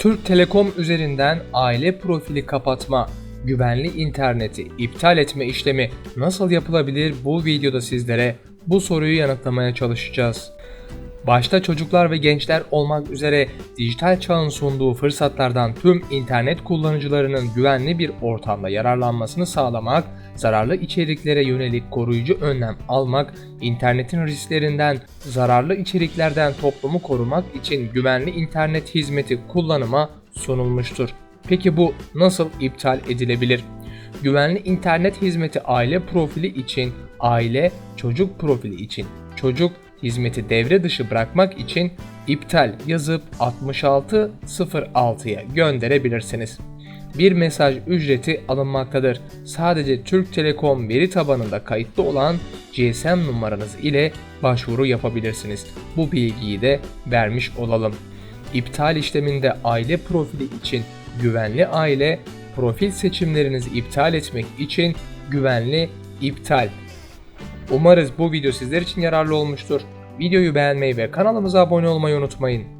Türk Telekom üzerinden aile profili kapatma, güvenli interneti iptal etme işlemi nasıl yapılabilir bu videoda sizlere bu soruyu yanıtlamaya çalışacağız. Başta çocuklar ve gençler olmak üzere dijital çağın sunduğu fırsatlardan tüm internet kullanıcılarının güvenli bir ortamda yararlanmasını sağlamak, zararlı içeriklere yönelik koruyucu önlem almak, internetin risklerinden, zararlı içeriklerden toplumu korumak için güvenli internet hizmeti kullanıma sunulmuştur. Peki bu nasıl iptal edilebilir? Güvenli internet hizmeti aile profili için, aile çocuk profili için, çocuk hizmeti devre dışı bırakmak için iptal yazıp 6606'ya gönderebilirsiniz. Bir mesaj ücreti alınmaktadır. Sadece Türk Telekom veri tabanında kayıtlı olan GSM numaranız ile başvuru yapabilirsiniz. Bu bilgiyi de vermiş olalım. İptal işleminde aile profili için güvenli aile, profil seçimlerinizi iptal etmek için güvenli iptal Umarız bu video sizler için yararlı olmuştur. Videoyu beğenmeyi ve kanalımıza abone olmayı unutmayın.